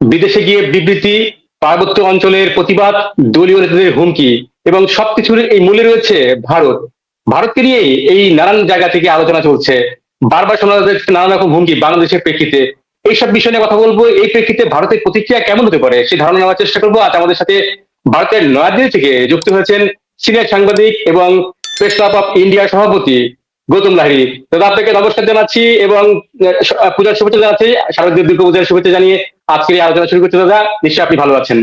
বিদেশে গিয়ে বিবৃতি, পার্বত্য অঞ্চলের প্রতিবাদ, দলীয় নেতাদের হুমকি এবং সবকিছুর এই মূলে রয়েছে ভারত। ভারতকে নিয়ে এই নানান জায়গা থেকে আলোচনা চলছে। বারবার শোনা যাচ্ছে নানান রকম হুমকি বাংলাদেশের প্রেক্ষিতে। এইসব বিষয় নিয়ে কথা বলব। এই প্রেক্ষিতে ভারতের প্রতিক্রিয়া কেমন হতে পারে সেই ধারণা নেওয়ার চেষ্টা করব। আজ আমাদের সাথে ভারতের নয়াদিল্লি থেকে যুক্ত হয়েছেন সিনিয়র সাংবাদিক এবং প্রেস ক্লাব অফ ইন্ডিয়ার সভাপতি গৌতম লাহিড়ী। দাদা আপনাকে নমস্কার জানাচ্ছি এবং পূজার শুভেচ্ছা জানাচ্ছি। শারদীয় দুর্গা পূজার শুভেচ্ছা জানিয়ে আজকের এই আলোচনা শুরু করতে দাদা নিশ্চয়ই আপনি ভালো আছেন।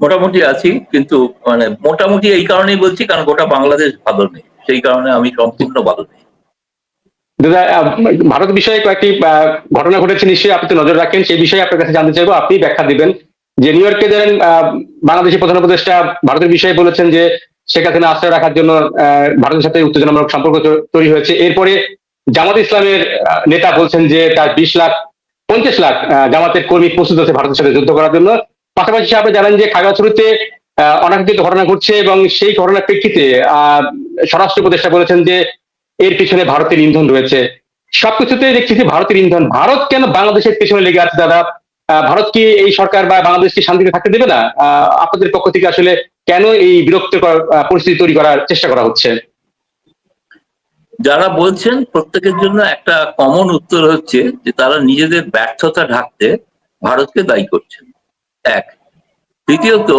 মোটামুটি আছি কিন্তু মানে মোটামুটি এই কারণেই বলছি কারণ গোটা বাংলাদেশ ভালো নেই। সেই কারণে আমি সম্পূর্ণ ভালো নেই। দাদা ভারত বিষয়ে কয়েকটি আহ, ঘটনা ঘটেছে নিশ্চয়ই আপনি তো নজর রাখেন। সেই বিষয়ে আপনার কাছে জানতে চাইব। আপনি ব্যাখ্যা দিবেন। যে নিউ ইয়র্কে ধরেন আহ, বাংলাদেশের প্রধান উপদেষ্টা ভারতের বিষয়ে বলেছেন যে হাসিনা আশ্রয় রাখার জন্য ভারতের সাথে উত্তেজনামূলক সম্পর্ক তৈরি হয়েছে। এরপরে জামাত ইসলামের নেতা বলছেন যে তার বিশ লাখ, পঞ্চাশ লাখ জামাতের কর্মী প্রস্তুত আছে ভারতের সাথে যুদ্ধ করার জন্য। পাশাপাশি আপনি জানেন যে খাগড়াছড়িতে অনাকাঙ্ক্ষিত ঘটনা ঘটছে এবং সেই ঘটনার প্রেক্ষিতে স্বরাষ্ট্র উপদেষ্টা বলেছেন যে এর পিছনে ভারতের ইন্ধন রয়েছে। সবকিছুতে দেখছি যে ভারতের ইন্ধন। ভারত কেন বাংলাদেশের পেছনে লেগে আছে, দাদা? ভারত কি এই সরকার বা বাংলাদেশকে শান্তিতে থাকতে দেবে না? আপনাদের পক্ষ থেকে আসলে কেন এই বিরক্তিকর পরিস্থিতি তৈরি করার চেষ্টা করা হচ্ছে? যারা বলছেন, প্রত্যেকের জন্য একটা কমন উত্তর হচ্ছে যে তারা নিজেদের ব্যর্থতা ঢাকতে ভারতকে দায়ী করছেন। এক। দ্বিতীয়ত,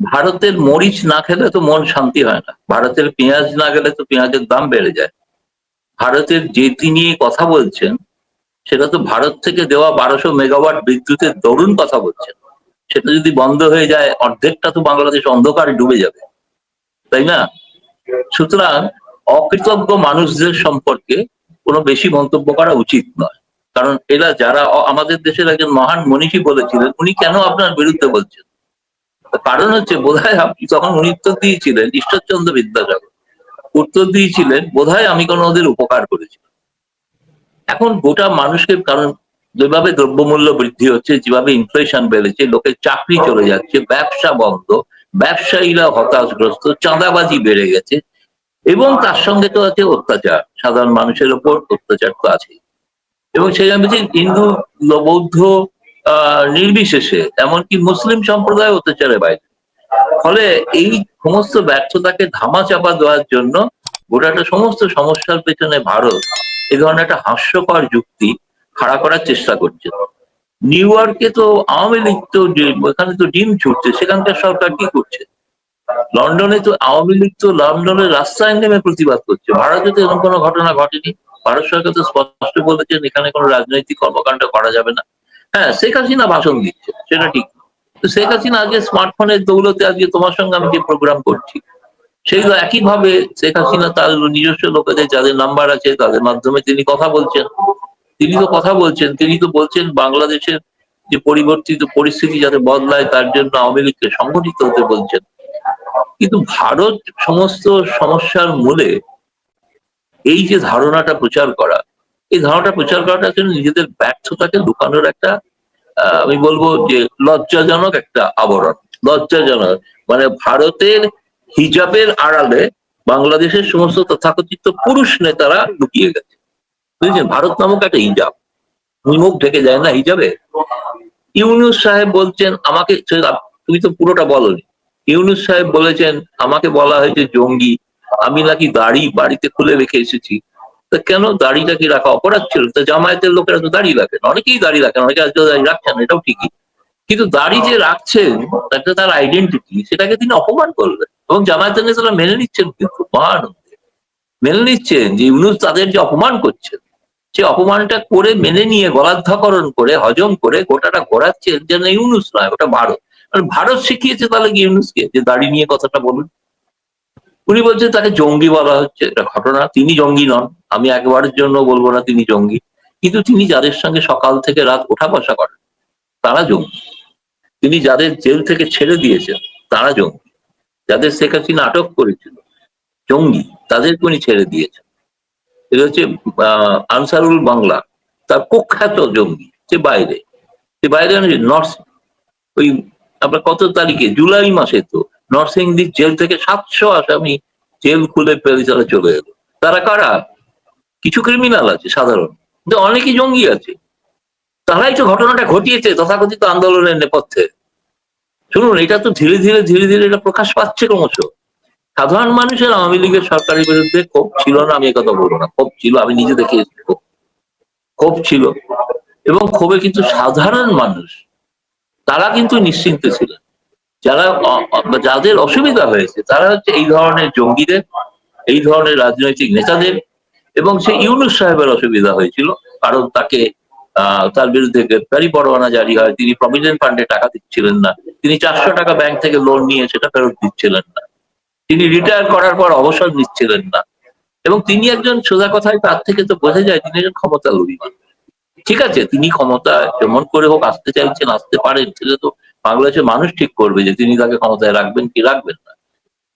ভারতের মরিচ না খেলে তো মন শান্তি হয় না। ভারতের পেঁয়াজ না গেলে তো পেঁয়াজের দাম বেড়ে যায়। ভারতের জেতি নিয়ে কথা বলছেন, সেটা তো ভারত থেকে দেওয়া বারোশো মেগাওয়াট বিদ্যুতের দরুন কথা বলছেন। সেটা যদি বন্ধ হয়ে যায়, অর্ধেকটা তো বাংলাদেশ অন্ধকারে ডুবে যাবে। তাই না? সুতরাং অকৃতজ্ঞ মানুষদের সম্পর্কে কোনো বেশি মন্তব্য করা উচিত নয়। কারণ এরা যারা আমাদের দেশের একজন মহান মনীষী বলেছিলেন, উনি কেন আপনার বিরুদ্ধে বলছেন? কারণ হচ্ছে, বোধহয় আপনি তখন উনি উত্তর দিয়েছিলেন, ঈশ্বরচন্দ্র বিদ্যাসাগর, উত্তর দিয়েছিলেন, বোধহয় আমি কোনো ওদের উপকার করেছি এখন গোটা মানুষকে, কারণ যেভাবে দ্রব্যমূল্য বৃদ্ধি হচ্ছে, যেভাবে ইনফ্লেশন বেড়েছে, লোকের চাকরি চলে যাচ্ছে, ব্যবসা বন্ধ, ব্যবসায়ীরা হতাশগ্রস্ত, চাঁদাবাজি বেড়ে গেছে, এবং তার সঙ্গে তো আছে অত্যাচার। সাধারণ মানুষের ওপর অত্যাচার তো আছে এবং সেই বলছি হিন্দু বৌদ্ধ নির্বিশেষে, এমনকি মুসলিম সম্প্রদায় অত্যাচারের বাইরে। ফলে এই সমস্ত ব্যর্থতাকে ধামা চাপা দেওয়ার জন্য গোটাটা সমস্ত সমস্যার পেছনে ভারত এই ধরনের একটা হাস্যকর যুক্তি খাড়া করার চেষ্টা করছে। নিউ ইয়র্কে তো আওয়ামী লীগ তো ওখানে তো ডিম ছুটছে, সেখানকার সরকার কি করছে? লন্ডনে তো আওয়ামী লীগ তো লন্ডনের রাস্তায় নেমে প্রতিবাদ করছে। ভারতে তো এরকম কোনো ঘটনা ঘটেনি। ভারত সরকার তো স্পষ্ট বলেছেন, এখানে কোনো রাজনৈতিক কর্মকাণ্ড করা যাবে না। হ্যাঁ শেখ হাসিনা ভাষণ দিচ্ছে, সেটা ঠিক। তো শেখ হাসিনা আজকে স্মার্টফোনের দৌলতে আজকে তোমার সঙ্গে আমি যে প্রোগ্রাম করছি সেইগুলো একইভাবে শেখ হাসিনা তার নিজস্ব লোকেদের যাদের নাম্বার আছে, তাদের মাধ্যমে তিনি কথা বলছেন। তিনি তো কথা বলছেন, তিনি তো বলছেন বাংলাদেশের যে পরিবর্তিত পরিস্থিতি যাতে বদলায়, তার জন্য আওয়ামী লীগকে সংগঠিত হতে বলছেন। কিন্তু ভারত সমস্ত সমস্যার মূলে এই যে ধারণাটা প্রচার করা, এই ধারণাটা প্রচার করাটা আসলে নিজেদের ব্যর্থতাকে লুকানোর একটা আমি বলব যে লজ্জাজনক একটা আবরণ। লজ্জাজনক। মানে ভারতের হিজাবের আড়ালে বাংলাদেশের সমস্ত তথাকথিত পুরুষ নেতারা লুকিয়ে গেছে। বুঝেছেন ভারত নামক একটা হিজাব। মুখ ঢেকে যায় না হিজাবে? ইউনুস সাহেব বলছেন, আমাকে তুমি তো পুরোটা বলনি। ইউনুস সাহেব বলেছেন, আমাকে বলা হয়েছে জঙ্গি। আমি নাকি দাড়ি বাড়িতে খুলে রেখে এসেছি। তা কেন দাড়িটা কি রাখা অপরাধ ছিল? তা জামায়াতের লোকেরা তো দাড়ি রাখেন। অনেকেই দাড়ি রাখেন, অনেকে আজকে দাড়ি রাখছেন এটাও ঠিকই। কিন্তু দাড়ি যে রাখছেন, একটা তার আইডেন্টিটি সেটাকে তিনি অপমান করলেন। এবং জামায়াতের নেতারা মেনে নিচ্ছেন কিন্তু। মহানন্দে মেনে নিচ্ছেন যে ইউনুস তাদের যে অপমান করছেন সে অপমানটা করে মেনে নিয়ে গলাধ্যাকরণ করে হজম করে গোটাটা ঘোরাচ্ছেন যেন ইউনুস নয় ওটা ভারত। মানে ভারত শিখিয়েছে তাহলে কি ইউনুসকে যে দাড়ি নিয়ে কথাটা বলুন? উনি বলছেন তাকে জঙ্গি বলা হচ্ছে, এটা ঘটনা। তিনি জঙ্গি নন, আমি একবারের জন্য বলব না তিনি জঙ্গি। কিন্তু তিনি যাদের সঙ্গে সকাল থেকে রাত ওঠা বসা করেন, তারা জঙ্গি। তিনি যাদের জেল থেকে ছেড়ে দিয়েছেন, তারা জঙ্গি। যাদের শেখ হাসিনা আটক করেছিল, জঙ্গি। তাদেরকে উনি ছেড়ে দিয়েছেন। এটা হচ্ছে আনসারুল বাংলা, তার কুখ্যাত জঙ্গি, সে বাইরে। সে বাইরে নর্থ ওই আপনার কত তারিখে? জুলাই মাসে তো নরসিংদীর জেল থেকে সাতশো আসামি জেল খুলে তারা চলে এলো। তারা কারা? কিছু ক্রিমিনাল আছে, সাধারণ। কিন্তু অনেকই জঙ্গি আছে। তারাই তো ঘটনাটা ঘটিয়েছে, তথাকথিত আন্দোলনের নেপথ্যে। শুনুন, এটা তো ধীরে ধীরে ধীরে ধীরে এটা প্রকাশ পাচ্ছে ক্রমশ। সাধারণ মানুষের আওয়ামী লীগের সরকারের বিরুদ্ধে ক্ষোভ ছিল না, আমি কথা বলব না। ক্ষোভ ছিল, আমি নিজে দেখে ক্ষোভ। ক্ষোভ ছিল। এবং ক্ষোভে কিন্তু সাধারণ মানুষ, তারা কিন্তু নিশ্চিন্ত ছিলেন। যারা যাদের অসুবিধা হয়েছে, তারা হচ্ছে এই ধরনের জঙ্গিদের, এই ধরনের রাজনৈতিক নেতাদের এবং সে ইউনুস সাহেবের অসুবিধা হয়েছিল। কারণ তাকে তার বিরুদ্ধে গ্রেপ্তারি পরোয়ানা জারি হয়, তিনি প্রভিডেন্ট ফান্ডে টাকা দিচ্ছিলেন না, তিনি চারশো টাকা ব্যাংক থেকে লোন নিয়ে সেটা ফেরত দিচ্ছিলেন না। তিনি রিটায়ার করার পর অবসর নিচ্ছিলেন না। এবং তিনি একজন সোজা কথায় তার থেকে তো বোঝা যায় তিনি একজন ক্ষমতা লোভী। ঠিক আছে, তিনি ক্ষমতা যেমন করে হোক আসতে চাইছেন, আসতে পারেন, সেটা তো বাংলাদেশের মানুষ ঠিক করবে যে তিনি তাকে ক্ষমতায় রাখবেন কি রাখবেন না।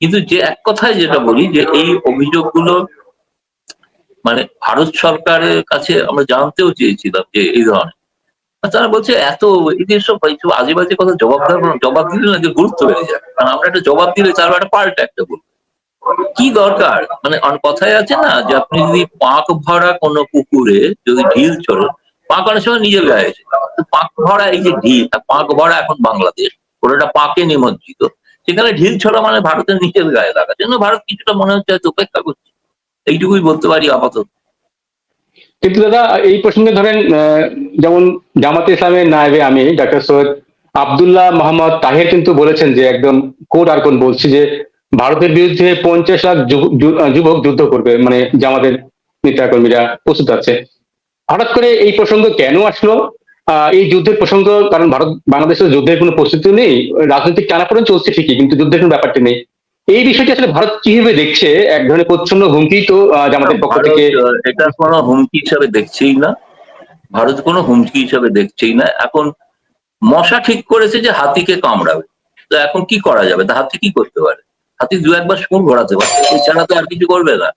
কিন্তু যে এক কথায় যেটা বলি যে এই অভিযোগগুলো মানে ভারত সরকারের কাছে আমরা জানতেও চেয়েছিলাম যে এই ধরনের তারা বলছে, এত এইসব আজে বাজে কথা, জবাব দেওয়ার জবাব দিলে না যে গুরুত্ব বেড়ে যায়? কারণ আমরা একটা জবাব দিলে তার একটা পাল্টা একটা বলব। কি দরকার? মানে কথায় আছে না যে, আপনি যদি পাক ভরা কোনো পুকুরে যদি ঢিল চড়েন পাক অনেক সময় নিজের গায়ে পাক ভরা এই যে ঢিল পাক ভরা এখন বাংলাদেশ, পুরোটা পাকে নিমজ্জিত। সেখানে ঢিল ছড়া মানে ভারতের নিজের গায়ে লাগা। জন্য ভারত কিছুটা মনে হচ্ছে উপেক্ষা করছে। এইটুকুই বলতে পারি আপাতত। কিন্তু দাদা, এই প্রসঙ্গে ধরেন যেমন জামাতে ইসলামের নায়েবে আমি, ডাক্তার সৈয়দ আবদুল্লাহ মোহাম্মদ তাহের কিন্তু বলেছেন যে একদম কোড আর কোন বলছি যে ভারতের বিরুদ্ধে পঞ্চাশ লাখ যুবক যুদ্ধ করবে মানে জামাতের নেতা কর্মীরা প্রস্তুত আছে। হঠাৎ করে এই প্রসঙ্গ কেন আসলো? এই যুদ্ধের প্রসঙ্গ, কারণ ভারত বাংলাদেশের যুদ্ধের কোনো প্রস্তুতি নেই, রাজনৈতিক টানাপোড়েন চলছে ঠিকই, কিন্তু যুদ্ধের কোনো ব্যাপারটা নেই। এই বিষয়টি আসলে ভারত কীভাবে দেখছে? এক ধরনের প্রচ্ছন্ন হুমকি তো আহ, জামাতের পক্ষ থেকে এটা কোনো হুমকি হিসাবে দেখছেই না। ভারত কোনো হুমকি হিসাবে দেখছেই না। এখন মশা ঠিক করেছে যে হাতিকে কামড়াবে। তো এখন কি করা যাবে? তা হাতি কি করতে পারে? হাতি দু একবার সুর ঘোরাতে পারে। এছাড়া তো আর কিছু করবে না।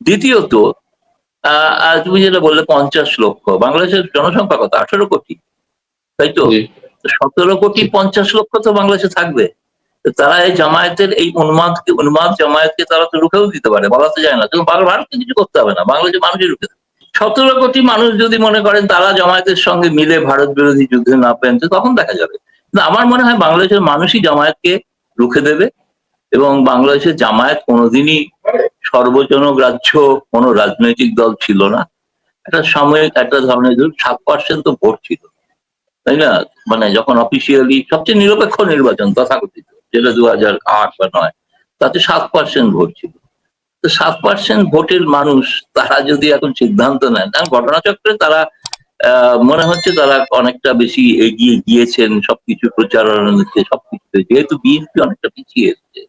দ্বিতীয়ত আহ, তুমি যেটা বললে পঞ্চাশ লক্ষ। বাংলাদেশের জনসংখ্যা কত? আঠারো কোটি। তাই তো সতেরো কোটি পঞ্চাশ লক্ষ তো বাংলাদেশে থাকবে। তারা এই জামায়াতের এই উন্মাদকে, উন্মাদ জামায়াতকে তারা তো রুখেও দিতে পারে, বলা তো যায় না। কিন্তু ভারতকে কিছু করতে হবে না বাংলাদেশের মানুষই রুখে সতেরো কোটি মানুষ যদি মনে করেন তারা জামায়াতের সঙ্গে মিলে ভারত বিরোধী যুদ্ধে না পেন তখন দেখা যাবে। কিন্তু আমার মনে হয় বাংলাদেশের মানুষই জামায়াতকে রুখে দেবে এবং বাংলাদেশের জামায়াত কোনোদিনই সর্বজনগ্রাহ্য কোনো রাজনৈতিক দল ছিল না। একটা সাময়িক, একটা ধরনের ধরুন সাত পার্সেন্ট তো ভোট ছিল। তাই না? মানে যখন অফিসিয়ালি সবচেয়ে নিরপেক্ষ নির্বাচন তথাকথিত। যেটা দু হাজার আট বা নয়, তাতে সাত পার্সেন্ট ভোট ছিল। তো সাত পার্সেন্ট ভোটের মানুষ, তারা যদি এখন সিদ্ধান্ত নেন কারণ ঘটনাচক্রে তারা মনে হচ্ছে তারা অনেকটা বেশি এগিয়ে গিয়েছেন, সবকিছু প্রচারণাতে সবকিছুতে যেহেতু বিএনপি অনেকটা পিছিয়ে এসছে,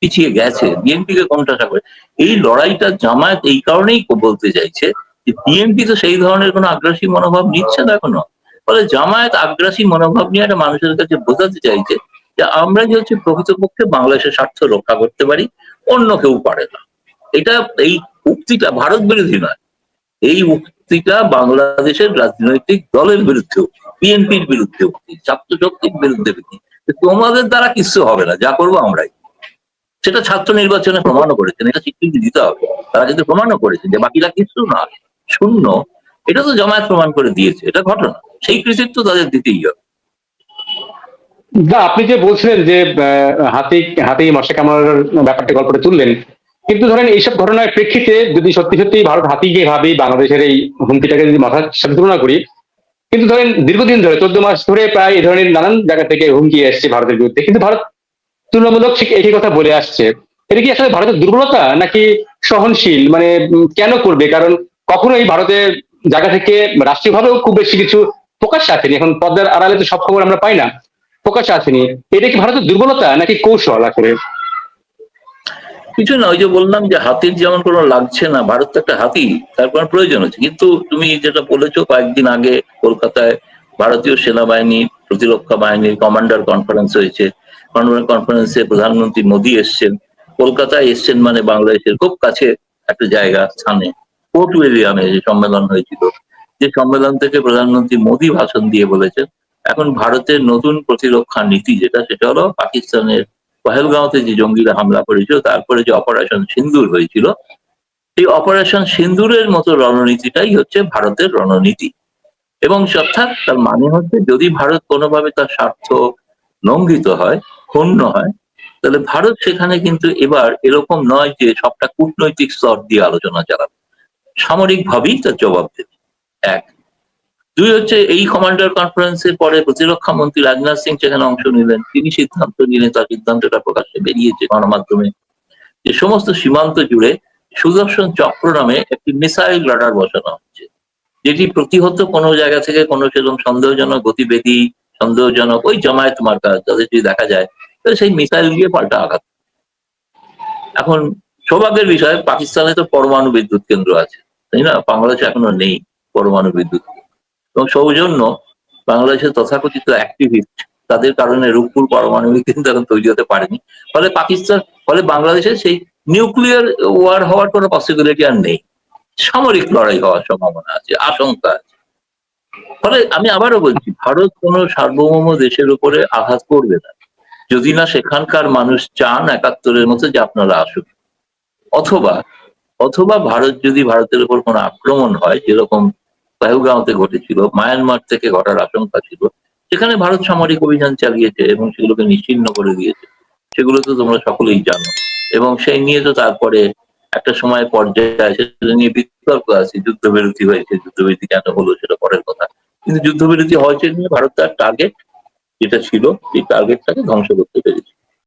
পিছিয়ে গেছে বিএনপি কে কোনটা করে। এই লড়াইটা জামায়াত এই কারণেই বলতে চাইছে যে বিএনপি তো সেই ধরনের কোনো আগ্রাসী মনোভাব নিচ্ছে না এখনও। ফলে জামায়াত আগ্রাসী মনোভাব নিয়ে একটা মানুষের কাছে বোঝাতে চাইছে যে আমরা যে হচ্ছে প্রকৃতপক্ষে বাংলাদেশের স্বার্থ রক্ষা করতে পারি, অন্য কেউ পারে না। এটা এই উক্তিটা ভারত বিরোধী নয়। এই উক্তিটা বাংলাদেশের রাজনৈতিক দলের বিরুদ্ধে বিএনপির বিরুদ্ধে উক্তি ছাত্র শক্তির বিরুদ্ধে তোমাদের দ্বারা কিছু হবে না, যা করব আমরাই। সেটা ছাত্র নির্বাচনে প্রমাণও করেছেন, এটা স্বীকৃতি দিতে হবে। তারা কিন্তু প্রমাণও করেছেন যে বাকিরা কিছু না শূন্য। এটা তো জামায়াত প্রমাণ করে দিয়েছে, এটা ঘটনা। সেই কৃতিত্ব তাদের দিতেই হবে। না, আপনি যে বলছিলেন যে হাতি হাতি মশা কামড়ার ব্যাপারটা গল্পটা তুললেন, কিন্তু ধরেন এইসব ঘটনার প্রেক্ষিতে যদি সত্যি সত্যি ভারত হাতিকে ভাবি, বাংলাদেশের এই হুমকিটাকে যদি মাথার সাথে তুলনা করি, কিন্তু ধরেন দীর্ঘদিন ধরে, চোদ্দ মাস ধরে প্রায় এই ধরনের নানান জায়গা থেকে হুমকি এসছে ভারতের বিরুদ্ধে, কিন্তু ভারত তুলনামূলক ঠিক একই কথা বলে আসছে। এটা কি আসলে ভারতের দুর্বলতা নাকি সহনশীল? মানে কেন করবে? কারণ কখনোই ভারতের জায়গা থেকে রাষ্ট্রীয়ভাবেও খুব বেশি কিছু প্রকাশ আসেনি। এখন পদ্মার আড়ালে তো সব খবর আমরা পাই না। প্রকাশ আসেনি। এটা কি ভারতের দুর্বলতা নাকি কৌশল আসলে? কিছু না, ওই যে বললাম যে হাতির যেমন কোনো লাগছে না, ভারত তো একটা হাতি, তার কোনো প্রয়োজন আছে কিন্তু তুমি যেটা বলেছ কয়েকদিন আগে কলকাতায় ভারতীয় সেনাবাহিনী প্রতিরক্ষা বাহিনীর কমান্ডার কনফারেন্স হয়েছে। কনফারেন্সে প্রধানমন্ত্রী মোদী এসছেন। কলকাতায় এসছেন মানে বাংলাদেশের খুব কাছে একটা জায়গা, স্থানে, পোর্ট উইলিয়ামে যে সম্মেলন হয়েছিল। যে সম্মেলন থেকে প্রধানমন্ত্রী মোদী ভাষণ দিয়ে বলেছেন এখন ভারতের নতুন প্রতিরক্ষা নীতি যেটা, সেটা হলো পাকিস্তানের পহেলগাঁওতে যে জঙ্গিরা হামলা করেছিল, তারপরে যে অপারেশন সিন্দুর হয়েছিল, এই অপারেশন সিন্দুরের মতো রণনীতিটাই হচ্ছে ভারতের রণনীতি। এবং অর্থাৎ তার মানে হচ্ছে যদি ভারত কোনোভাবে তার স্বার্থ লঙ্ঘিত হয়, ক্ষুণ্ণ হয়, তাহলে ভারত সেখানে কিন্তু এবার এরকম নয় যে সবটা কূটনৈতিক স্তর দিয়ে আলোচনা চালাবে। সামরিক ভাবেই তার জবাব দেবে। এক। দুই হচ্ছে এই কমান্ডার কনফারেন্সের পরে প্রতিরক্ষা মন্ত্রী রাজনাথ সিং সেখানে অংশ নিলেন। তিনি সিদ্ধান্ত নিলেন তার সিদ্ধান্তটা প্রকাশ্যে বেরিয়েছে গণমাধ্যমে। যে সমস্ত সীমান্ত জুড়ে সুদর্শন চক্র নামে একটি মিসাইল রাডার বসানো হচ্ছে, যেটি প্রতিহত কোনো জায়গা থেকে কোনো সেরকম সন্দেহজনক, গতিবিধি সন্দেহজনক ওই জামায়াত মার্কা তাদের যদি দেখা যায় তাহলে সেই মিসাইল দিয়ে পাল্টা আঘাত। এখন সৌভাগ্যের বিষয়, পাকিস্তানে তো পরমাণু বিদ্যুৎ কেন্দ্র আছে, তাই না? বাংলাদেশে এখনও নেই পরমাণু বিদ্যুৎ। এবং সৌজন্য বাংলাদেশের তথাকথিত অ্যাক্টিভিস্ট তাদের কারণে রূপপুর পারমাণবিক কেন্দ্র তৈরি হতে পারেনি। ফলে পাকিস্তান, ফলে বাংলাদেশের সেই নিউক্লিয়ার ওয়ার হওয়ার কোনো পসিবিলিটি আর নেই। সামরিক লড়াই হওয়ার সম্ভাবনা আছে, আশঙ্কা আছে। ফলে আমি আবারও বলছি, ভারত কোনো সার্বভৌম দেশের উপরে আঘাত করবে না। যদি না সেখানকার মানুষ চান একাত্তরের মতো যে আপনারা আসুন অথবা অথবা ভারত যদি ভারতের উপর কোনো আক্রমণ হয়, যেরকম পেহলগাঁওতে ঘটেছিল, মায়ানমার থেকে ঘটার আশঙ্কা ছিল, সেখানে ভারত সামরিক অভিযান চালিয়েছে এবং সেগুলোকে নিশ্চিহ্ন করে দিয়েছে। সেগুলো তো তোমরা সকলেই জানো। এবং সেই নিয়ে তো তারপরে একটা সময় পর্যায়ে সেটা নিয়ে বিতর্ক আছে, যুদ্ধবিরতি হয়েছে, যুদ্ধবিরতি কেন হলো সেটা পরের কথা। কিন্তু যুদ্ধবিরতি হয়েছে নিয়ে ভারত তার টার্গেট যেটা ছিল, সেই টার্গেটটাকে ধ্বংস করতে পেরেছে।